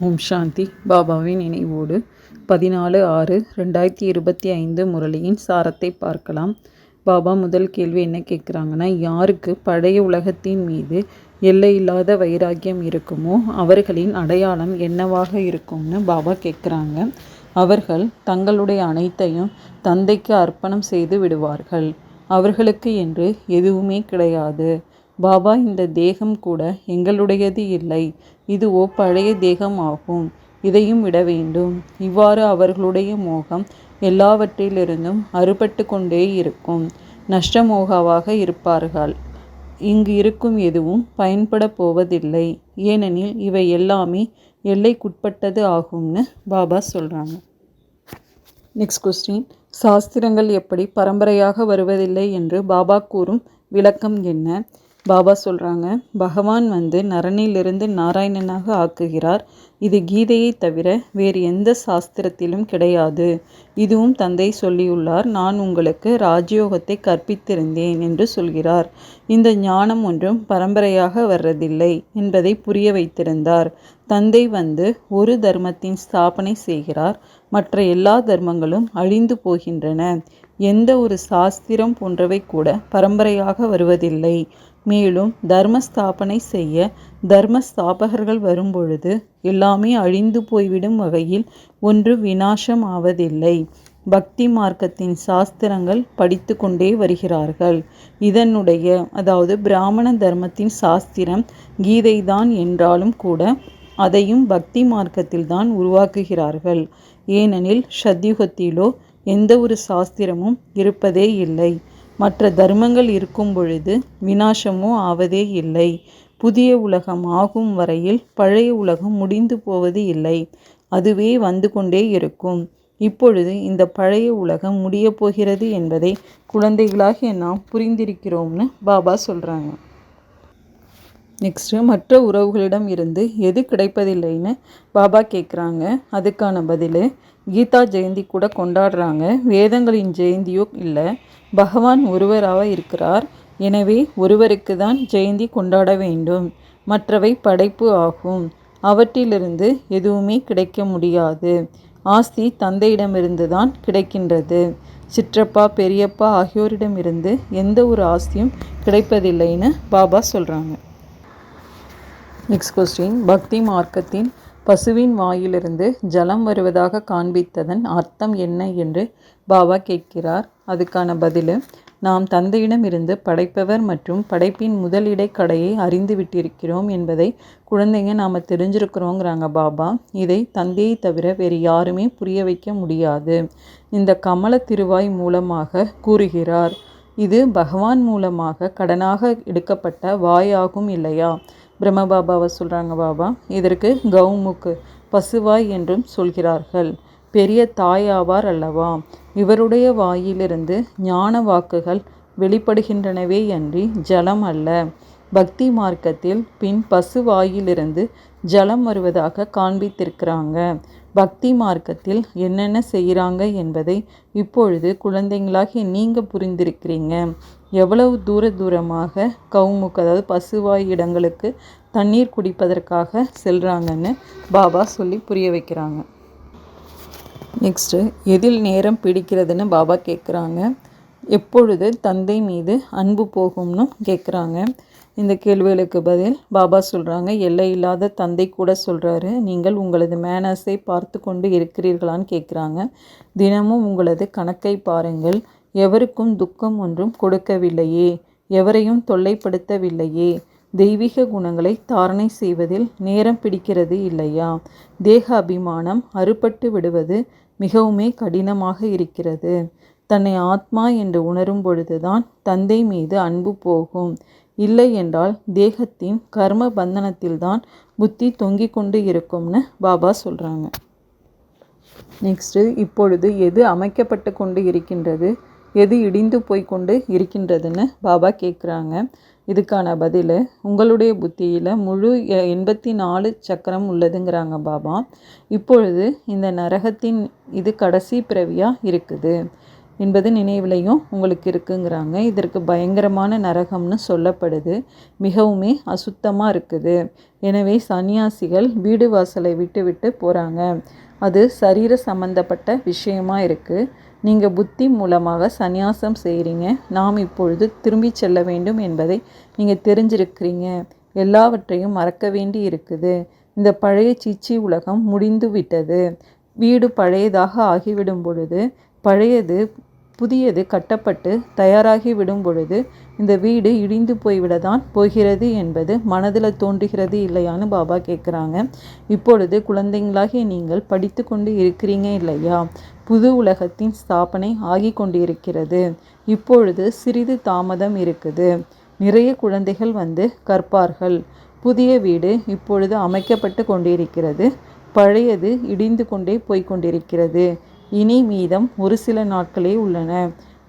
ஓம் சாந்தி. பாபாவின் நினைவோடு பதினாலு ஆறு ரெண்டாயிரத்தி இருபத்தி ஐந்து முரளியின் சாரத்தை பார்க்கலாம். பாபா முதல் கேள்வி என்ன கேட்குறாங்கன்னா யாருக்கு பழைய உலகத்தின் மீது எல்லையில்லாத வைராக்கியம் இருக்குமோ அவர்களின் அடையாளம் என்னவாக இருக்கும்னு பாபா கேட்குறாங்க. அவர்கள் தங்களுடைய அனைத்தையும் தந்தைக்கு அர்ப்பணம் செய்து விடுவார்கள். அவர்களுக்கு என்று எதுவுமே கிடையாது. பாபா இந்த தேகம் கூட எங்களுடையது இல்லை. இதுவோ பழைய தேகம் ஆகும் இதையும் விட வேண்டும். இவ்வாறு அவர்களுடைய மோகம் எல்லாவற்றிலிருந்தும் அறுபட்டு கொண்டே இருக்கும். நஷ்டமோகாவாக இருப்பார்கள். இங்கு இருக்கும் எதுவும் பயன்பட போவதில்லை. ஏனெனில் இவை எல்லாமே எல்லைக்குட்பட்டது ஆகும்னு பாபா சொல்கிறாங்க நெக்ஸ்ட் கொஸ்டின் சாஸ்திரங்கள் எப்படி பரம்பரையாக வருவதில்லை என்று பாபா கூறும் விளக்கம் என்ன? பாபா சொல்கிறாங்க பகவான் வந்து நரனிலிருந்து நாராயணனாக ஆக்குகிறார். இது கீதையை தவிர வேறு எந்த சாஸ்திரத்திலும் கிடையாது. இதுவும் தந்தை சொல்லியுள்ளார் நான் உங்களுக்கு ராஜயோகத்தை கற்பித்திருந்தேன் என்று சொல்கிறார். இந்த ஞானம் ஒன்றும் பரம்பரையாக வர்றதில்லை என்பதை புரிய வைத்திருந்தார். தந்தை வந்து ஒரு தர்மத்தின் ஸ்தாபனை செய்கிறார். மற்ற எல்லா தர்மங்களும் அழிந்து போகின்றன. எந்த ஒரு சாஸ்திரம் போன்றவை கூட பரம்பரையாக வருவதில்லை. மேலும் தர்ம ஸ்தாபனை செய்ய தர்மஸ்தாபகர்கள் வரும்பொழுது எல்லாமே அழிந்து போய்விடும் வகையில் ஒன்று வினாசம் ஆவதில்லை பக்தி மார்க்கத்தின் சாஸ்திரங்கள் படித்து கொண்டே வருகிறார்கள். இதனுடைய அதாவது பிராமண தர்மத்தின் சாஸ்திரம் கீதைதான் என்றாலும் கூட அதையும் பக்தி மார்க்கத்தில் தான் உருவாக்குகிறார்கள். ஏனெனில் ஷத்யுகத்திலோ எந்த ஒரு சாஸ்திரமும் இருப்பதே இல்லை. மற்ற தர்மங்கள் இருக்கும் பொழுது வினாசமோ ஆவதே இல்லை. புதிய உலகம் ஆகும் வரையில் பழைய உலகம் முடிந்து போவது இல்லை. அதுவே வந்து கொண்டே இருக்கும். இப்பொழுது இந்த பழைய உலகம் முடியப் போகிறது என்பதை குழந்தைகளாகிய நாம் புரிந்திருக்கிறோம்னு பாபா சொல்கிறாங்க நெக்ஸ்ட்டு மற்ற உறவுகளிடம் இருந்து எது கிடைப்பதில்லைன்னு பாபா கேட்குறாங்க அதுக்கான பதில் கீதா ஜெயந்தி கூட கொண்டாடுறாங்க. வேதங்களின் ஜெயந்தியோ இல்லை பகவான் ஒருவராக இருக்கிறார். எனவே ஒருவருக்கு தான் ஜெயந்தி கொண்டாட வேண்டும். மற்றவை படைப்பு ஆகும். அவற்றிலிருந்து எதுவுமே கிடைக்க முடியாது. ஆஸ்தி தந்தையிடமிருந்து தான் கிடைக்கின்றது. சிற்றப்பா பெரியப்பா ஆகியோரிடமிருந்து எந்த ஒரு ஆஸ்தியும் கிடைப்பதில்லைன்னு பாபா சொல்கிறாங்க நெக்ஸ்ட் கொஸ்டின் பக்தி மார்க்கத்தின் பசுவின் வாயிலிருந்து ஜலம் வருவதாக காண்பித்ததன் அர்த்தம் என்ன என்று பாபா கேட்கிறார். அதுக்கான பதில் நாம் தந்தையிடமிருந்து படைப்பவர் மற்றும் படைப்பின் முதலிடை கடையை அறிந்து விட்டிருக்கிறோம் என்பதை குழந்தைங்க நாம் தெரிஞ்சிருக்கிறோங்கிறாங்க பாபா. இதை தந்தையை தவிர வேறு யாருமே புரிய வைக்க முடியாது. இந்த கமல திருவாய் மூலமாக கூறுகிறார். இது பகவான் மூலமாக கடனாக எடுக்கப்பட்ட வாயாகும் இல்லையா? பிரம்மபாபாவை சொல்கிறாங்க பாபா. இதற்கு கௌமுக்கு பசுவாய் என்றும் சொல்கிறார்கள். பெரிய தாயாவார் அல்லவா? இவருடைய வாயிலிருந்து ஞான வாக்குகள் வெளிப்படுகின்றனவே அன்றி ஜலம் அல்ல. பக்தி மார்க்கத்தில் பின் பசு வாயிலிருந்து ஜலம் வருவதாக காண்பித்திருக்கிறாங்க. பக்தி மார்க்கத்தில் என்னென்ன செய்கிறாங்க என்பதை இப்பொழுது குழந்தைங்களாகிய நீங்கள் புரிந்திருக்கிறீங்க. எவ்வளவு தூர தூரமாக கவுமுக்கு அதாவது பசுவாய் இடங்களுக்கு தண்ணீர் குடிப்பதற்காக செல்கிறாங்கன்னு பாபா சொல்லி புரிய வைக்கிறாங்க. நெக்ஸ்ட்டு எதில் நேரம் பிடிக்கிறதுன்னு பாபா கேட்குறாங்க எப்பொழுது தந்தை மீது அன்பு போகும்னு கேட்குறாங்க இந்த கேள்விகளுக்கு பதில் பாபா சொல்கிறாங்க எல்லை இல்லாத தந்தை கூட சொல்கிறாரு நீங்கள் உங்களது மேனஸை பார்த்து கொண்டு இருக்கிறீர்களான்னு கேட்குறாங்க தினமும் உங்களது கணக்கை பாருங்கள். எவருக்கும் துக்கம் ஒன்றும் கொடுக்கவில்லையே. எவரையும் தொல்லைப்படுத்தவில்லையே. தெய்வீக குணங்களை தாரணை செய்வதில் நேரம் பிடிக்கிறது இல்லையா? தேக அபிமானம் அறுபட்டு விடுவது மிகவுமே கடினமாக இருக்கிறது. தன்னை ஆத்மா என்று உணரும் பொழுதுதான் தந்தை மீது அன்பு போகும். இல்லை என்றால் தேகத்தின் கர்ம பந்தனத்தில்தான் புத்தி தொங்கிக் கொண்டு இருக்கும்னு பாபா சொல்கிறாங்க நெக்ஸ்ட்டு இப்பொழுது எது அமைக்கப்பட்டு கொண்டு இருக்கின்றது எது இடிந்து போய் கொண்டு இருக்கின்றதுன்னு பாபா கேட்குறாங்க இதுக்கான பதில் உங்களுடைய புத்தியில் முழு எண்பத்தி நாலு சக்கரம் உள்ளதுங்கிறாங்க பாபா. இப்பொழுது இந்த நரகத்தின் இது கடைசி பிறவியாக இருக்குது. என்பது நினைவிலையும் உங்களுக்கு இருக்குங்கிறாங்க. இதற்கு பயங்கரமான நரகம்னு சொல்லப்படுது. மிகவுமே அசுத்தமாக இருக்குது. எனவே சன்னியாசிகள் வீடு வாசலை விட்டு விட்டு போகிறாங்க அது சரீர சம்பந்தப்பட்ட விஷயமா இருக்குது நீங்கள் புத்தி மூலமாக சந்நியாசம் செய்கிறீங்க நாம் இப்பொழுது திரும்பி செல்ல வேண்டும் என்பதை நீங்கள் தெரிஞ்சிருக்கிறீங்க. எல்லாவற்றையும் மறக்க வேண்டி இருக்குது. இந்த பழைய சிச்சி உலகம் முடிந்து விட்டது வீடு பழையதாக ஆகிவிடும் பொழுது பழையது புதியது கட்டப்பட்டு தயாராகி விடும் பொழுது இந்த வீடு இடிந்து போய்விட தான் போகிறது என்பது மனதில் தோன்றுகிறது இல்லையான்னு பாபா கேட்குறாங்க இப்பொழுது குழந்தைங்களாகிய நீங்கள் படித்து கொண்டு இருக்கிறீங்க இல்லையா? புது உலகத்தின் ஸ்தாபனை ஆகி கொண்டிருக்கிறது. இப்பொழுது சிறிது தாமதம் இருக்குது. நிறைய குழந்தைகள் வந்து கற்பார்கள். புதிய வீடு இப்பொழுது அமைக்கப்பட்டு கொண்டிருக்கிறது. பழையது இடிந்து கொண்டே போய்கொண்டிருக்கிறது இனி மீதம் ஒரு சில நாட்களே உள்ளன.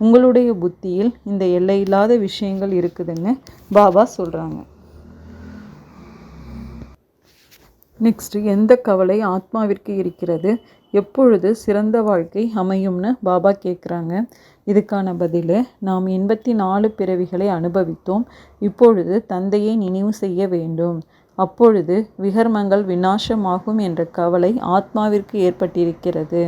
உங்களுடைய புத்தியில் இந்த எல்லையில்லாத விஷயங்கள் இருக்குதுன்னு பாபா சொல்கிறாங்க நெக்ஸ்ட் எந்த கவலை ஆத்மாவிற்கு இருக்கிறது? எப்பொழுது சிறந்த வாழ்க்கை அமையும்னு பாபா கேட்குறாங்க இதுக்கான பதில் நாம் எண்பத்தி நாலு பிறவிகளை அனுபவித்தோம். இப்பொழுது தந்தையை நினைவு செய்ய வேண்டும். அப்பொழுது விகர்மங்கள் விநாசமாகும் என்ற கவலை ஆத்மாவிற்கு ஏற்பட்டிருக்கிறது.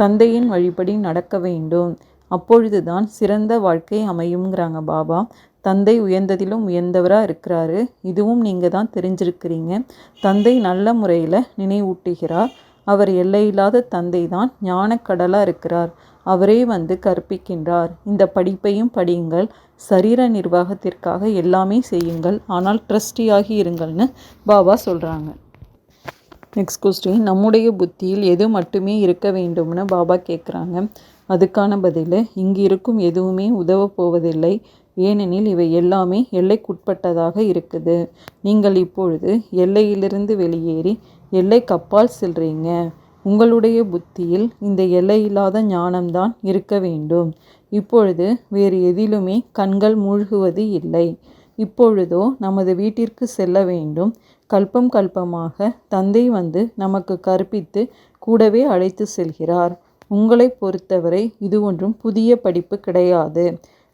தந்தையின் வழிபடி நடக்க வேண்டும். அப்பொழுதுதான் சிறந்த வாழ்க்கை அமையுங்கிறாங்க பாபா. தந்தை உயர்ந்ததிலும் உயர்ந்தவராக இருக்கிறாரு. இதுவும் நீங்கள் தான் தெரிஞ்சிருக்கிறீங்க. தந்தை நல்ல முறையில் நினைவூட்டுகிறார். அவர் எல்லையில்லாத தந்தை தான் ஞானக்கடலாக இருக்கிறார். அவரே வந்து கற்பிக்கின்றார். இந்த படிப்பையும் படியுங்கள். சரீர நிர்வாகத்திற்காக எல்லாமே செய்யுங்கள். ஆனால் ட்ரஸ்டியாகி இருங்கள்னு பாபா சொல்கிறாங்க நெக்ஸ்ட் கொஸ்டின் நம்முடைய புத்தியில் எது மட்டுமே இருக்க வேண்டும்னு பாபா கேட்குறாங்க அதுக்கான பதில் இங்கு இருக்கும் எதுவுமே உதவ போவதில்லை. ஏனெனில் இவை எல்லாமே எல்லைக்குட்பட்டதாக இருக்குது. நீங்கள் இப்பொழுது எல்லையிலிருந்து வெளியேறி எல்லை கப்பால் செல்றீங்க. உங்களுடைய புத்தியில் இந்த எல்லையில்லாத ஞானம்தான் இருக்க வேண்டும். இப்பொழுது வேறு எதிலுமே கண்கள் மூழ்குவது இல்லை. இப்பொழுதோ நமது வீட்டிற்கு செல்ல வேண்டும். கல்பம் கல்பமாக தந்தை வந்து நமக்கு கற்பித்து கூடவே அழைத்து செல்கிறார். உங்களை பொறுத்தவரை இது ஒன்றும் புதிய படிப்பு கிடையாது.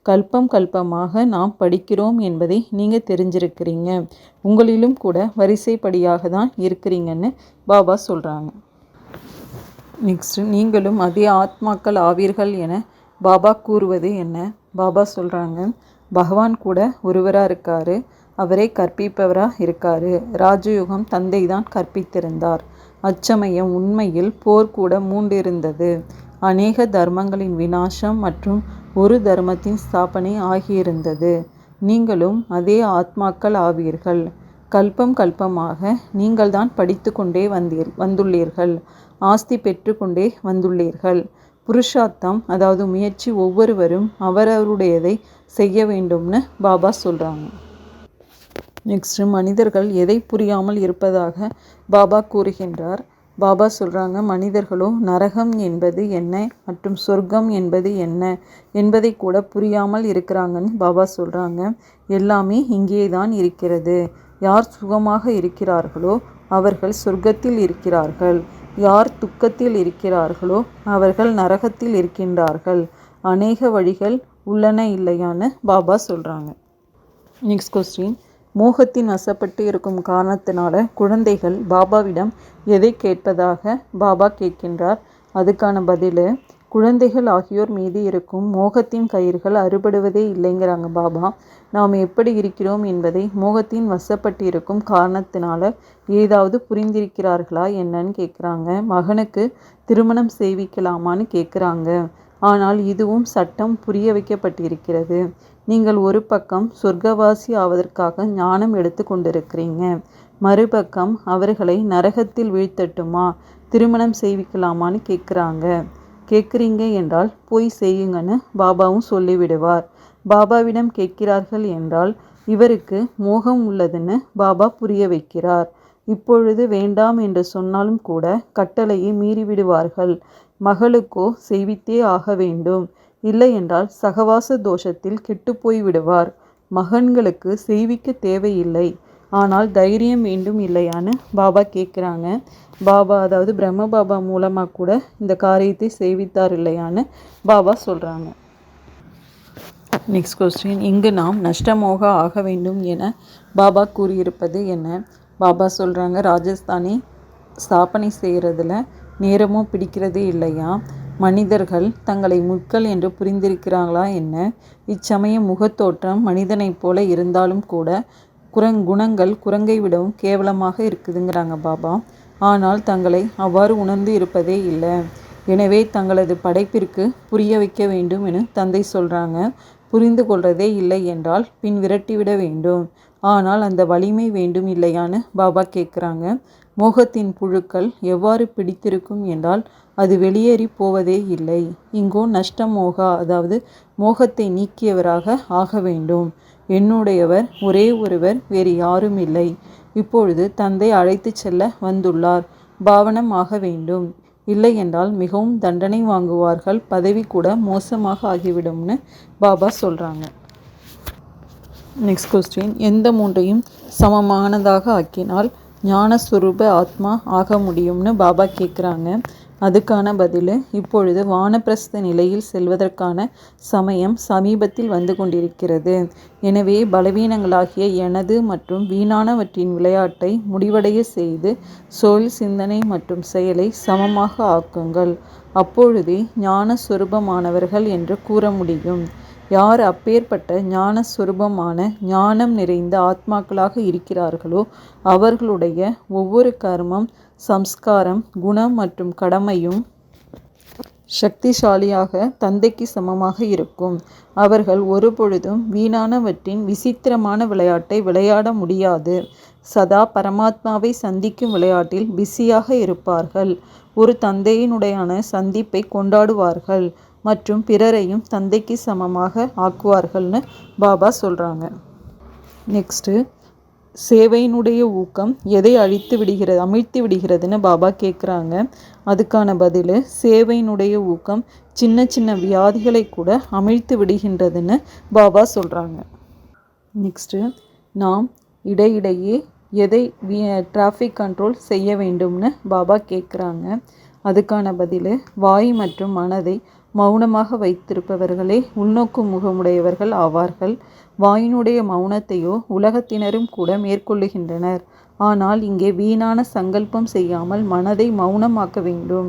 கல்பம் கல்பமாக நாம் படிக்கிறோம் என்பதை நீங்கள் தெரிஞ்சிருக்கிறீங்க. உங்களிலும் கூட வரிசைப்படியாக தான் இருக்கிறீங்கன்னு பாபா சொல்கிறாங்க நெக்ஸ்ட்டு நீங்களும் அதே ஆத்மாக்கள் ஆவீர்கள் என பாபா கூறுவது என்ன? பாபா சொல்கிறாங்க பகவான் கூட ஒருவராக இருக்கார் அவரே கற்பிப்பவராக இருக்கார். ராஜயுகம் தந்தை தான் கற்பித்திருந்தார். அச்சமயம் உண்மையில் போர் கூட மூண்டிருந்தது. அநேக தர்மங்களின் வினாசம் மற்றும் ஒரு தர்மத்தின் ஸ்தாபனை ஆகியிருந்தது. நீங்களும் அதே ஆத்மாக்கள் ஆவீர்கள். கல்பம் கல்பமாக நீங்கள்தான் படித்து கொண்டே வந்தீர் வந்துள்ளீர்கள். ஆஸ்தி பெற்றுக்கொண்டே வந்துள்ளீர்கள். புருஷார்த்தம் அதாவது முயற்சி ஒவ்வொருவரும் அவரவருடையதை செய்ய வேண்டும்னு பாபா சொல்கிறாங்க நெக்ஸ்ட்டு மனிதர்கள் எதை புரியாமல் இருப்பதாக பாபா கூறுகின்றார். பாபா சொல்கிறாங்க மனிதர்களோ நரகம் என்பது என்ன மற்றும் சொர்க்கம் என்பது என்ன என்பதை கூட புரியாமல் இருக்கிறாங்கன்னு பாபா சொல்கிறாங்க எல்லாமே இங்கே தான் இருக்கிறது. யார் சுகமாக இருக்கிறார்களோ அவர்கள் சொர்க்கத்தில் இருக்கிறார்கள். யார் துக்கத்தில் இருக்கிறார்களோ அவர்கள் நரகத்தில் இருக்கின்றார்கள். அநேக வழிகள் உள்ளன இல்லையான்னு பாபா சொல்கிறாங்க நெக்ஸ்ட் கொஸ்டின் மோகத்தின் வசப்பட்டு இருக்கும் காரணத்தினால குழந்தைகள் பாபாவிடம் எதை கேட்பதாக பாபா கேட்கின்றார்? அதுக்கான பதில் குழந்தைகள் ஆகியோர் மீது இருக்கும் மோகத்தின் கயிர்கள் அறுபடுவதே இல்லைங்கிறாங்க பாபா. நாம் எப்படி இருக்கிறோம் என்பதை மோகத்தின் வசப்பட்டு இருக்கும் காரணத்தினால ஏதாவது புரிந்திருக்கிறார்களா என்னன்னு கேட்குறாங்க மகனுக்கு திருமணம் செய்விக்கலாமான்னு கேட்குறாங்க ஆனால் இதுவும் சட்டம் புரிய வைக்கப்பட்டிருக்கிறது. நீங்கள் ஒரு பக்கம் சொர்க்கவாசி ஆவதற்காக ஞானம் எடுத்து கொண்டிருக்கிறீங்க. மறுபக்கம் அவர்களை நரகத்தில் வீழ்த்தட்டுமா? திருமணம் செய்விக்கலாமான்னு கேட்குறாங்க கேட்குறீங்க என்றால் போய் செய்யுங்கன்னு பாபாவும் சொல்லிவிடுவார். பாபாவிடம் கேட்கிறார்கள் என்றால் இவருக்கு மோகம் உள்ளதுன்னு பாபா புரிய வைக்கிறார். இப்பொழுது வேண்டாம் என்று சொன்னாலும் கூட கட்டளையை மீறிவிடுவார்கள். மகளுக்கோ செய்வித்தே ஆக வேண்டும். இல்லை என்றால் சகவாச தோஷத்தில் கெட்டுப்போய் விடுவார் மகன்களுக்கு செய்விக்க தேவையில்லை. ஆனால் தைரியம் வேண்டும் இல்லையான்னு பாபா கேட்குறாங்க. பாபா அதாவது பிரம்ம பாபா மூலமாக கூட இந்த காரியத்தை செய்வித்தார் இல்லையான்னு பாபா சொல்கிறாங்க நெக்ஸ்ட் கொஸ்டின் இங்கு நாம் நஷ்டமோக ஆக வேண்டும் என பாபா கூறியிருப்பது என்ன? பாபா சொல்கிறாங்க ராஜஸ்தானி ஸ்தாபனை செய்கிறதுல நேரமும் பிடிக்கிறது இல்லையா? மனிதர்கள் தங்களை முட்கள் என்று புரிந்திருக்கிறாங்களா என்ன? இச்சமயம் முகத்தோற்றம் மனிதனைப் போல இருந்தாலும் கூட குரங் குணங்கள் குரங்கை விடவும் கேவலமாக இருக்குதுங்கிறாங்க பாபா. ஆனால் தங்களை அவ்வாறு உணர்ந்து இருப்பதே இல்லை. எனவே தங்களது படைப்பிற்கு புரிய வைக்க வேண்டும் என தந்தை சொல்கிறாங்க புரிந்து கொள்றதே இல்லை என்றால் பின் விரட்டிவிட வேண்டும். ஆனால் அந்த வலிமை வேண்டும் இல்லையான்னு பாபா கேட்குறாங்க மோகத்தின் புழுக்கள் எவ்வாறு பிடித்திருக்கும் என்றால் அது வெளியேறி போவதே இல்லை. இங்கோ நஷ்ட மோகா அதாவது மோகத்தை நீக்கியவராக ஆக வேண்டும். என்னுடையவர் ஒரே ஒருவர் வேறு யாரும் இல்லை. இப்பொழுது தந்தை அழைத்து செல்ல வந்துள்ளார். பாவனம் ஆக வேண்டும். இல்லை என்றால் மிகவும் தண்டனை வாங்குவார்கள். பதவி கூட மோசமாக ஆகிவிடும்னு பாபா சொல்கிறாங்க நெக்ஸ்ட் கொஸ்டின் எந்த மூன்றையும் சமமானதாக ஆக்கினால் ஞானஸ்வரூப ஆத்மா ஆக முடியும்னு பாபா கேட்குறாங்க அதுக்கான பதில் இப்பொழுது வானப்பிரஸ்த நிலையில் செல்வதற்கான சமயம் சமீபத்தில் வந்து கொண்டிருக்கிறது. எனவே பலவீனங்களாகிய எனது மற்றும் வீணானவற்றின் விளையாட்டை முடிவடைய செய்து சொல் சிந்தனை மற்றும் செயலை சமமாக ஆக்குங்கள். அப்பொழுதே ஞான சுரூபமானவர்கள் என்று கூற முடியும். யார் அப்பேற்பட்ட ஞான சுரூபமான ஞானம் நிறைந்த ஆத்மாக்களாக இருக்கிறார்களோ அவர்களுடைய ஒவ்வொரு கர்மம் சம்ஸ்காரம் குணம் மற்றும் கடமையும் சக்திசாலியாக தந்தைக்கு சமமாக இருக்கும். அவர்கள் ஒருபொழுதும் வீணானவற்றின் விசித்திரமான விளையாட்டை விளையாட முடியாது. சதா பரமாத்மாவை சந்திக்கும் விளையாட்டில் பிஸியாக இருப்பார்கள். ஒரு தந்தையினுடையான சந்திப்பை கொண்டாடுவார்கள் மற்றும் பிறரையும் தந்தைக்கு சமமாக ஆக்குவார்கள்னு பாபா சொல்கிறாங்க நெக்ஸ்ட்டு சேவையினுடைய ஊக்கம் எதை அழித்து விடுகிறது அமிழ்த்தி விடுகிறதுன்னு பாபா கேட்குறாங்க அதுக்கான பதில் சேவையினுடைய ஊக்கம் சின்ன சின்ன வியாதிகளை கூட அமிழ்த்து விடுகின்றதுன்னு பாபா சொல்கிறாங்க நெக்ஸ்ட்டு நாம் இடையிடையே எதை டிராஃபிக் கண்ட்ரோல் செய்ய வேண்டும்னு பாபா கேட்குறாங்க அதுக்கான பதில் வாய் மற்றும் மனதை மௌனமாக வைத்திருப்பவர்களே உள்நோக்கு முகமுடையவர்கள் ஆவார்கள். வாயினுடைய மௌனத்தையோ உலகத்தினரும் கூட மேற்கொள்ளுகின்றனர். ஆனால் இங்கே வீணான சங்கல்பம் செய்யாமல் மனதை மௌனமாக்க வேண்டும்.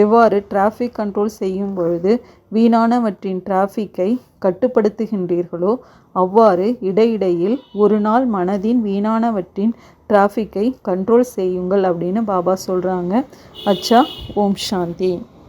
எவ்வாறு டிராஃபிக் கண்ட்ரோல் செய்யும் பொழுது வீணானவற்றின் டிராஃபிக்கை கட்டுப்படுத்துகின்றீர்களோ அவ்வாறு இடையிடையில் ஒரு நாள் மனதின் வீணானவற்றின் டிராஃபிக்கை கண்ட்ரோல் செய்யுங்கள் அப்படின்னு பாபா சொல்கிறாங்க அச்சா ஓம் சாந்தி.